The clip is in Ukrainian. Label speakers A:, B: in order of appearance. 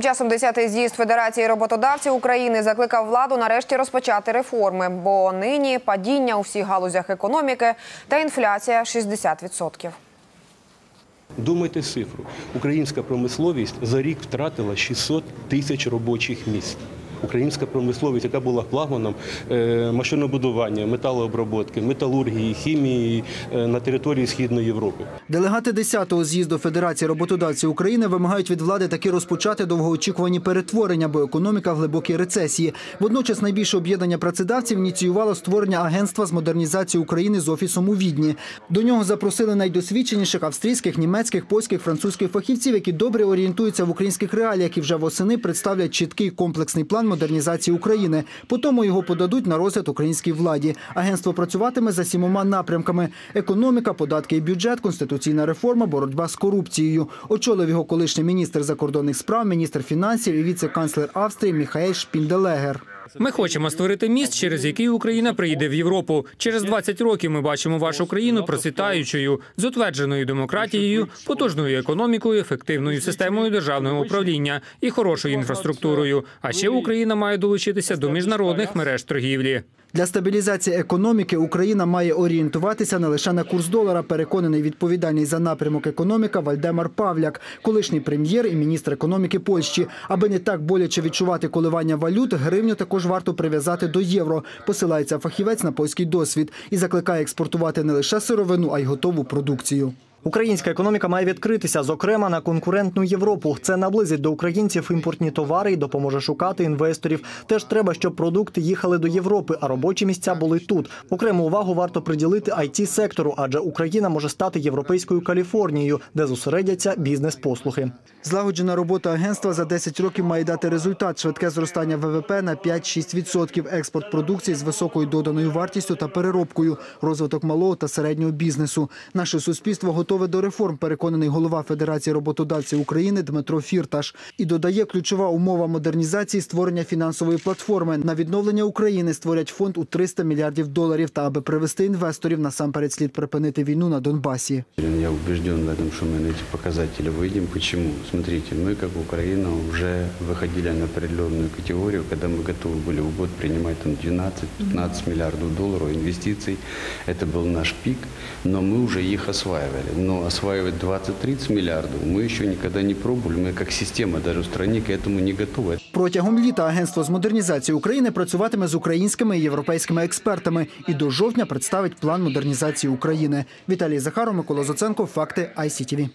A: Тим часом 10-й з'їзд Федерації роботодавців України закликав владу нарешті розпочати реформи, бо нині падіння у всіх галузях економіки та інфляція 60%.
B: Думайте цифру. Українська промисловість за рік втратила 600 тисяч робочих місць. Українська промисловість, яка була флагманом е, машинобудування, металообробки, металургії, хімії е, на території Східної Європи.
C: Делегати 10-го з'їзду Федерації роботодавців України вимагають від влади таки розпочати довгоочікувані перетворення, бо економіка в глибокій рецесії. Водночас найбільше об'єднання працедавців ініціювало створення агентства з модернізації України з офісом у Відні. До нього запросили найдосвідченіших австрійських, німецьких, польських, французьких фахівців, які добре орієнтуються в українських реаліях і вже восени представлять чіткий комплексний план модернізації України. Потім його подадуть на розгляд українській владі. Агентство працюватиме за сімома напрямками: економіка, податки і бюджет, конституційна реформа, боротьба з корупцією. Очолив його колишній міністр закордонних справ, міністр фінансів і віце-канцлер Австрії Міхаель Шпінделегер.
D: Ми хочемо створити міст, через який Україна прийде в Європу. Через 20 років ми бачимо вашу країну процвітаючою, з утвердженою демократією, потужною економікою, ефективною системою державного управління і хорошою інфраструктурою. А ще Україна має долучитися до міжнародних мереж торгівлі.
C: Для стабілізації економіки Україна має орієнтуватися не лише на курс долара, переконаний відповідальний за напрямок економіка Вальдемар Павляк, колишній прем'єр і міністр економіки Польщі. Аби не так боляче відчувати коливання валют, гривню також варто прив'язати до євро. Посилається фахівець на польський досвід і закликає експортувати не лише сировину, а й готову продукцію.
E: Українська економіка має відкритися, зокрема на конкурентну Європу. Це наблизить до українців імпортні товари і допоможе шукати інвесторів. Теж треба, щоб продукти їхали до Європи, а робочі місця були тут. Окрему увагу варто приділити it сектору, адже Україна може стати європейською Каліфорнією, де зосередяться бізнес-послуги.
C: Злагоджена робота агентства за 10 років має дати результат: швидке зростання ВВП на 5-6%, експорт продукції з високою доданою вартістю та переробкою, розвиток малого та середнього бізнесу. Наше суспільство готове до реформ, переконаний голова Федерації роботодавців України Дмитро Фірташ. І додає ключова умова модернізації створення фінансової платформи. На відновлення України створять фонд у 300 мільярдів доларів. Та аби привести інвесторів, насамперед слід припинити війну на Донбасі.
F: Я убежден в этом, что мы на эти показатели выйдем. Почему? Смотрите, мы как Украина уже выходили на определенную категорию, когда мы готовы были в год принимать там 12-15 миллиардов долларов инвестиций. Это был наш пик, но мы уже их осваивали. Но осваивать 20-30 миллиардов мы еще никогда не пробовали. Мы как система даже в стране к этому не готовы.
C: Протягом літа агентство з модернізації України працюватиме з українськими і європейськими експертами і до жовтня представить план модернізації України. Віталій Захаров, Микола Зоценко. Факти ICTV.